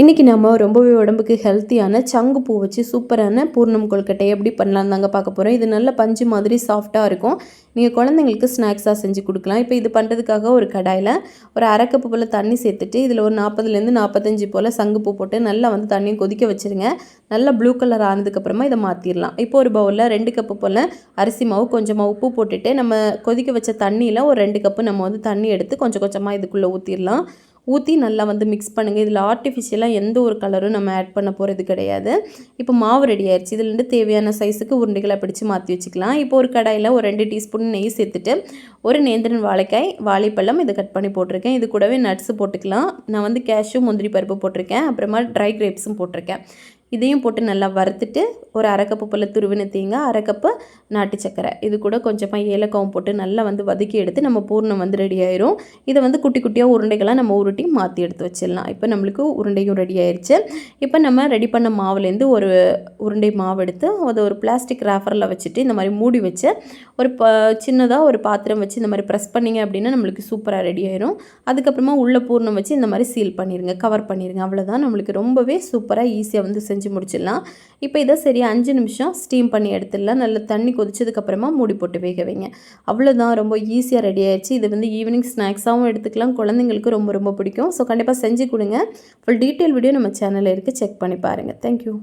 இன்றைக்கி நம்ம ரொம்பவே உடம்புக்கு ஹெல்த்தியான சங்கு பூ வச்சு சூப்பரான பூர்ணம் கொழுக்கட்டை எப்படி பண்ணலாம் தாங்க பார்க்க போகிறோம் இது நல்ல பஞ்சு மாதிரி சாஃப்டாக இருக்கும். நீங்கள் குழந்தைங்களுக்கு ஸ்நாக்ஸாக செஞ்சு கொடுக்கலாம். இப்போ இது பண்ணுறதுக்காக ஒரு கடாயில் ஒரு அரை கப்பு போல் தண்ணி சேர்த்துட்டு இதில் ஒரு நாற்பதுலேருந்து நாற்பத்தஞ்சு போல் சங்குப்பூ போட்டு நல்லா வந்து தண்ணியை கொதிக்க வச்சுருங்க. நல்லா ப்ளூ கலர் ஆனதுக்கப்புறமா இதை மாற்றிடலாம் இப்போ ஒரு பவுலில் ரெண்டு கப்பு போல் அரிசி மாவு கொஞ்சமாக உப்பு போட்டுட்டு நம்ம கொதிக்க வச்ச தண்ணியில் ஒரு ரெண்டு கப்பு நம்ம வந்து தண்ணி எடுத்து கொஞ்சம் கொஞ்சமாக இதுக்குள்ளே ஊற்றிடலாம் ஊற்றி நல்லா வந்து மிக்ஸ் பண்ணுங்கள் இதில் ஆர்டிஃபிஷியலாக எந்த ஒரு கலரும் நம்ம ஆட் பண்ண போகிறது கிடையாது. இப்போ மாவு ரெடி ஆயிடுச்சு. இதுலேருந்து தேவையான சைஸுக்கு உருண்டைகளை பிடிச்சி மாற்றி வச்சுக்கலாம். இப்போ ஒரு கடாயில் ஒரு ரெண்டு டீஸ்பூன் நெய் சேர்த்துட்டு ஒரு நேந்திரன் வாழைக்காய் வாழைப்பழம் இதை கட் பண்ணி போட்டிருக்கேன். இது கூடவே நட்ஸு போட்டுக்கலாம். நான் வந்து கேஷ்யூ முந்திரி பருப்பு போட்டிருக்கேன். அப்புறமா ட்ரை கிரேப்ஸும் போட்டிருக்கேன். இதையும் போட்டு நல்லா வறுத்துட்டு ஒரு அரை கப்பு போல் துருவின தேங்காய் அரை கப்பு நாட்டு சக்கரை. இது கூட கொஞ்சமாக ஏலக்காவும் போட்டு நல்லா வந்து வதக்கி எடுத்து நம்ம பூர்ணம் வந்து ரெடி ஆயிரும். இதை வந்து குட்டி குட்டியாக உருண்டைகளாக நம்ம உருட்டி மாற்றி எடுத்து வச்சிடலாம். இப்போ நம்மளுக்கு உருண்டையும் ரெடி ஆயிடுச்சு இப்போ நம்ம ரெடி பண்ண மாவுலேருந்து ஒரு உருண்டை மாவு எடுத்து அதை ஒரு பிளாஸ்டிக் ரேஃபரில் வச்சுட்டு இந்த மாதிரி மூடி வச்சு ஒரு ப சின்னதாக ஒரு பாத்திரம் வச்சு இந்த மாதிரி ப்ரெஸ் பண்ணிங்க அப்படின்னா நம்மளுக்கு சூப்பராக ரெடி ஆயிரும். அதுக்கப்புறமா உள்ள பூர்ணம் வச்சு இந்த மாதிரி சீல் பண்ணிடுங்க கவர் பண்ணிடுங்க அவ்வளோதான் நம்மளுக்கு ரொம்பவே சூப்பராக ஈஸியாக வந்து செஞ்சு செஞ்சு முடிச்சிடலாம். இப்போ இதை சரி அஞ்சு நிமிஷம் ஸ்டீம் பண்ணி எடுத்துடலாம். நல்லா தண்ணி கொதிச்சதுக்கப்புறமா மூடி போட்டு வேக வைங்க. அவ்வளோதான் ரொம்ப ஈஸியாக ரெடி ஆயிடுச்சு. இது வந்து ஈவினிங் ஸ்நாக்ஸாகவும் எடுத்துக்கலாம். குழந்தைங்களுக்கு ரொம்ப ரொம்ப பிடிக்கும். ஸோ கண்டிப்பாக செஞ்சு கொடுங்க. ஃபுல் டீட்டெயில் வீடியோ நம்ம சேனலில் இருக்குது செக் பண்ணி பாருங்கள் தேங்க்யூ